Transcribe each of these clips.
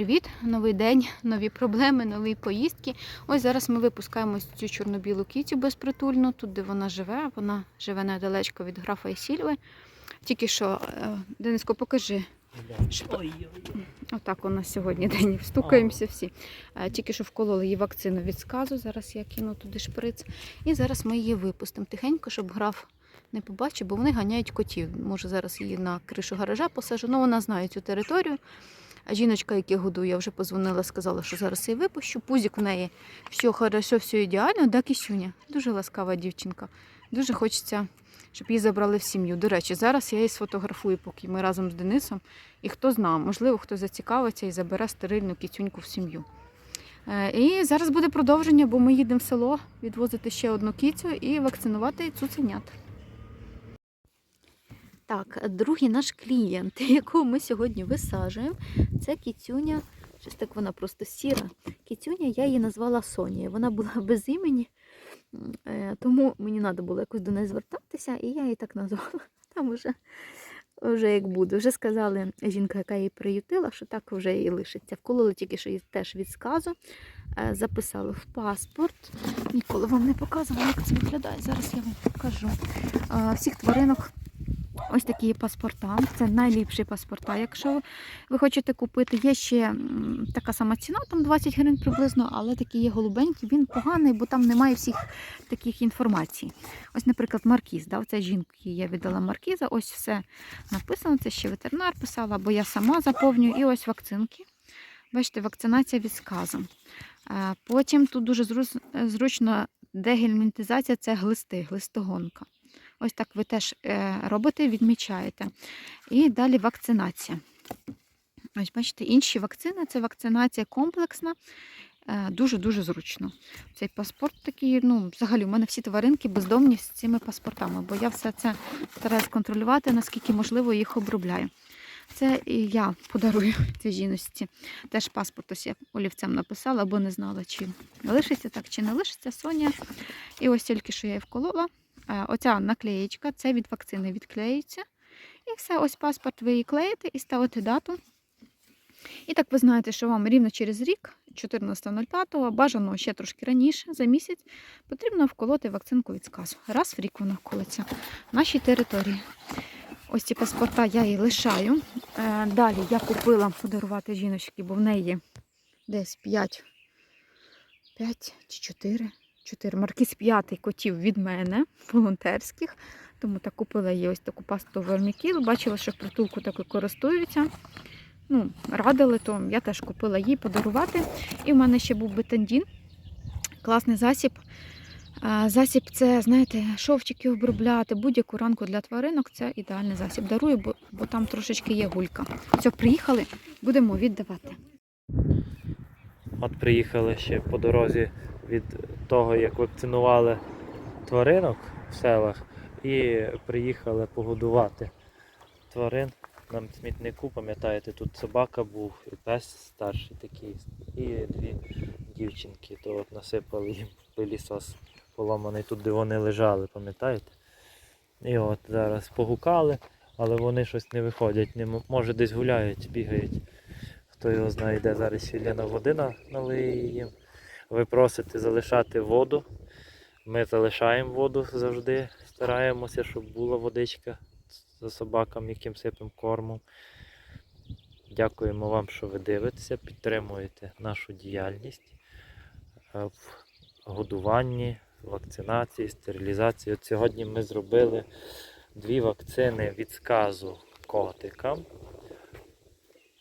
привіт! Новий день, нові проблеми, нові поїздки. Ось зараз ми випускаємо цю чорно-білу кітю безпритульну, тут, де вона живе. Вона живе недалечко від графа і сільви. Тільки що, е, Дениско, покажи. Що- Отак у нас сьогодні день. Встукаємося всі. Е, Тільки що вкололи її вакцину від сказу. Зараз я кину туди шприц. І зараз ми її випустимо тихенько, щоб граф не побачив, бо вони ганяють котів. Може, зараз її на кришу гаража посажу. Ну, вона знає цю територію. А жіночка, яка годує, вже позвонила, сказала, що зараз її випущу. Пузик в неї все хорошо, все ідеально, да, кисюня? Дуже ласкава дівчинка. Дуже хочеться, щоб її забрали в сім'ю. До речі, зараз я її сфотографую, поки ми разом з Денисом. І хто знає, можливо, хто зацікавиться і забере стерильну кітюньку в сім'ю. Е, І зараз буде продовження, бо ми їдемо в село відвозити ще одну кіцю і вакцинувати цуценят. Так, другий наш клієнт, якого ми сьогодні висаджуємо, це кіцюня. Щось так вона просто сіра. Кіцюня, я її назвала Сонією. Вона була без імені, е, тому мені треба було якось до неї звертатися, і я її так назвала. Там уже, вже як буде. Вже сказали жінка, яка її приютила, що так вже і лишиться. Вкололи тільки що її теж від сказу. Е, Записали в паспорт. Ніколи вам не показувала, як це виглядає. Зараз я вам покажу. Всіх тваринок Ось такі паспорта. Це найліпші паспорта. Якщо ви хочете купити, є ще така сама ціна, там 20 гривень приблизно, але такий є голубенький, він поганий, бо там немає всіх таких інформацій. Ось, наприклад, маркіз. Да? Оця жінки я віддала маркіза, ось все написано. Це ще ветеринар писала, бо я сама заповнюю. І ось вакцинки. Бачите, вакцинація від сказу. Е, Потім тут дуже зручно дегельмінтизація це глисти, глистогонка. Ось так ви теж е, робите, відмічаєте. І далі вакцинація. Ось бачите, інші вакцини це вакцинація комплексна. е, Дуже-дуже зручно. Цей паспорт такий, ну, взагалі, у мене всі тваринки бездомні з цими паспортами, бо я все це стараюсь контролювати, наскільки можливо їх обробляю. Це і я подарую цій жіночці. Теж паспорт ось я олівцем написала, бо не знала, чи лишиться так, чи не лишиться Соня. І ось тільки що я її вколола. Е, Оця наклеєчка, це від вакцини відклеюється. І все, ось паспорт ви її клеїте і ставите дату. І так ви знаєте, що вам рівно через рік, 14.05, бажано ще трошки раніше, за місяць, потрібно вколоти вакцинку від сказу. Раз в рік вона вколиться в нашій території. Ось ці паспорта я їй лишаю. Е, Далі я купила подарувати жіночці, бо в неї десь 5, 5 чи 4 чотири маркіз п'ятий котів від мене, волонтерських. Тому так купила їй ось таку пасту вермікіл. Бачила, що в притулку такою користуються. Ну, радили, то я теж купила їй подарувати. І в мене ще був бетандін. Класний засіб. Засіб це, знаєте, шовчики обробляти, будь-яку ранку для тваринок це ідеальний засіб. Дарую, бо, бо там трошечки є гулька. Все, приїхали, будемо віддавати. От приїхали ще по дорозі від того, як вакцинували тваринок в селах, і приїхали погодувати тварин на смітнику. Пам'ятаєте, тут собака був, і пес старший такий, і дві дівчинки. То от насипали їм пилісос поламаний тут, де вони лежали, пам'ятаєте? І от зараз погукали, але вони щось не виходять. Не може десь гуляють, бігають. Хто його знає, де зараз сіляна води на- налиє їм. Ви просите залишати воду. Ми залишаємо воду завжди, стараємося, щоб була водичка за собакам, яким сипемо кормом. Дякуємо вам, що ви дивитеся, підтримуєте нашу діяльність е, в годуванні, вакцинації, стерилізації. От сьогодні ми зробили дві вакцини від сказу котикам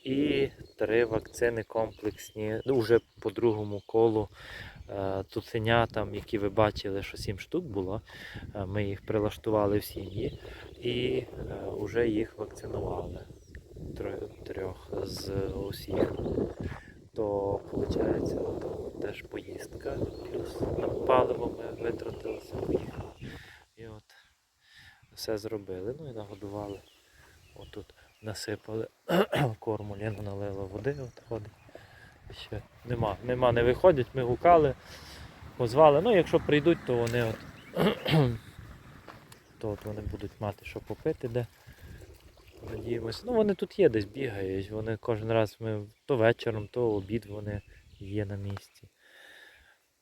і три вакцини комплексні, ну, вже по другому колу е, цуценятам, які ви бачили, що сім штук було. Е, Ми їх прилаштували в сім'ї і вже їх вакцинували трьох з усіх. То виходить, теж поїздка, плюс на паливо ми витратилися, поїхали. І от все зробили. Ну і нагодували. Насипали корму, Лена налила води, от ходить. Ще нема, нема, не виходять, ми гукали, позвали. Ну, якщо прийдуть, то вони от, то от вони будуть мати що попити де. Надіємося. Ну, вони тут є, десь бігають. Вони кожен раз ми то вечором, то обід вони є на місці.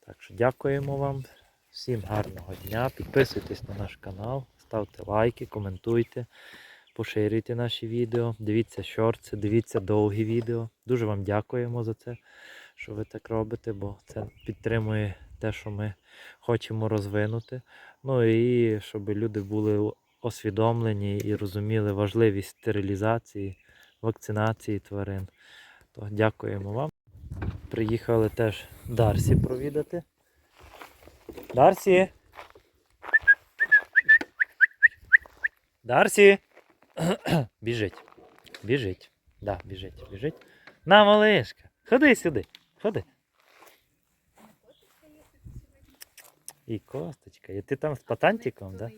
Так що дякуємо вам. Всім гарного дня. Підписуйтесь на наш канал, ставте лайки, коментуйте, поширюйте наші відео, дивіться шорти, дивіться довгі відео. Дуже вам дякуємо за це, що ви так робите, бо це підтримує те, що ми хочемо розвинути. Ну і щоб люди були освідомлені і розуміли важливість стерилізації, вакцинації тварин. То дякуємо вам. Приїхали теж Дарсі провідати. Дарсі. Дарсі. біжить. Біжить. Да, біжить, біжить. На, малишка. Ходи сюди. Ходи. І косточка. І ти там з патантиком, так?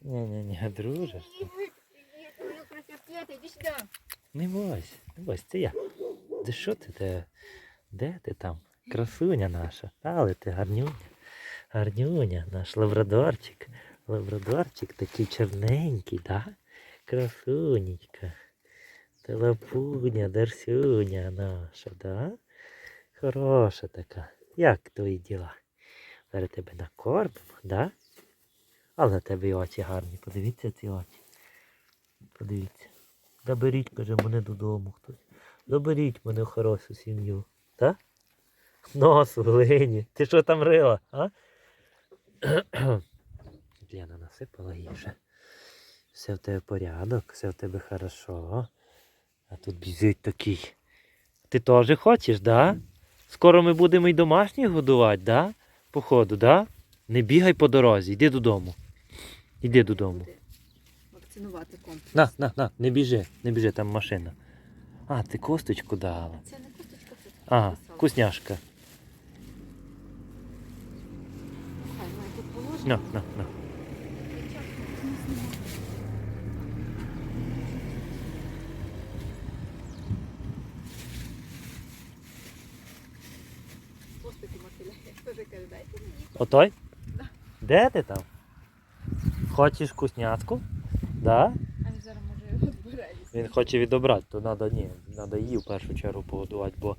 Ні-ні-ні, сюди. Не бойся, не бойся, це я. Де що ти де? Де ти там? Красуня наша. Але ти гарнюня. Гарнюня, наш лабрадорчик. Лабрадорчик такий чорненький, да? Красунечка. Та лапуня, дарсюня наша, да? Хороша така. Як твої діла? Зараз тебе накормимо, да? Але на тебе очі гарні. Подивіться ці очі. Подивіться. Заберіть, каже, мене додому хтось. Заберіть мене в хорошу сім'ю. Так? Нос в глині. Ти що там рила, а? Лена насипала їжа. Все в тебе порядок, все в тебе хорошо. А тут біжить такий. Ти теж хочеш, да? Скоро ми будемо й домашніх годувати, да? Походу, да? Не бігай по дорозі, йди додому. Іди додому. Вакцинувати комплекс. На, на, на, не біжи, не біжи, там машина. А, ти косточку дала. Це не косточка, це Ага, писала. вкусняшка. Хай, тут. На, на, на. Хвостики мотиляє. Теж каже, дайте мені. Отой? Да. Де ти там? Хочеш вкуснятку? Да? А він зараз може його збирає. Він хоче відобрати, то треба ні, треба її в першу чергу погодувати, бо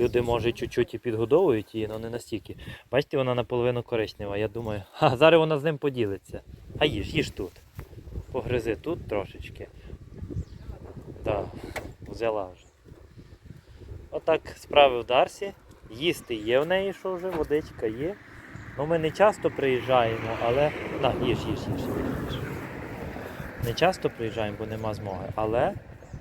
люди може чуть-чуть і підгодовують її, але не настільки. Бачите, вона наполовину коричнева. Я думаю, ха, зараз вона з ним поділиться. А їж, їж тут. Погризи тут трошечки. Так, взяла вже. Отак справи в Дарсі. Їсти є в неї, що вже, водичка є. Ну, ми не часто приїжджаємо, але. На, їж, їж, їж. Не часто приїжджаємо, бо нема змоги. Але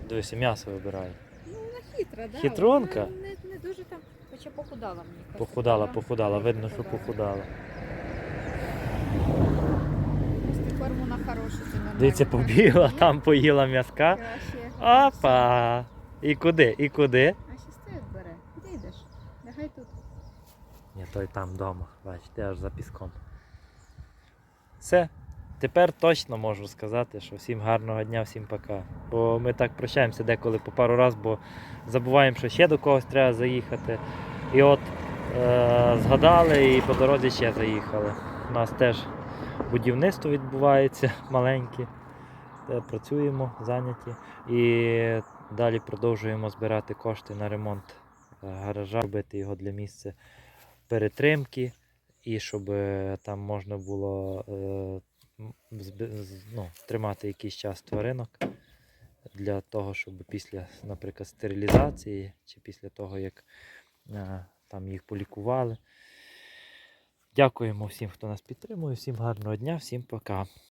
дивися, м'ясо вибирає. Ну, вона хитра, да. Хитронка? Вона Не, не дуже там, хоча похудала мені. кажеться. Похудала, Вона похудала, видно, що похудала. Вона хороша. це нормально. Дивіться, побігла, там поїла м'язка. Краще. Опа! І куди? І куди? А ще стоїть бере. Куди йдеш? Лягай тут. Ні, той там вдома, бачите, аж за піском. Все. Тепер точно можу сказати, що всім гарного дня, всім пока. Бо ми так прощаємося деколи по пару разів, бо забуваємо, що ще до когось треба заїхати. І от е- згадали і по дорозі ще заїхали. У нас теж будівництво відбувається маленьке. Працюємо, зайняті. І далі продовжуємо збирати кошти на ремонт е, гаража, робити його для місця перетримки, і щоб е, там можна було е, ну, тримати якийсь час тваринок для того, щоб після, наприклад, стерилізації чи після того, як е, там їх полікували. Дякуємо всім, хто нас підтримує, всім гарного дня, всім пока.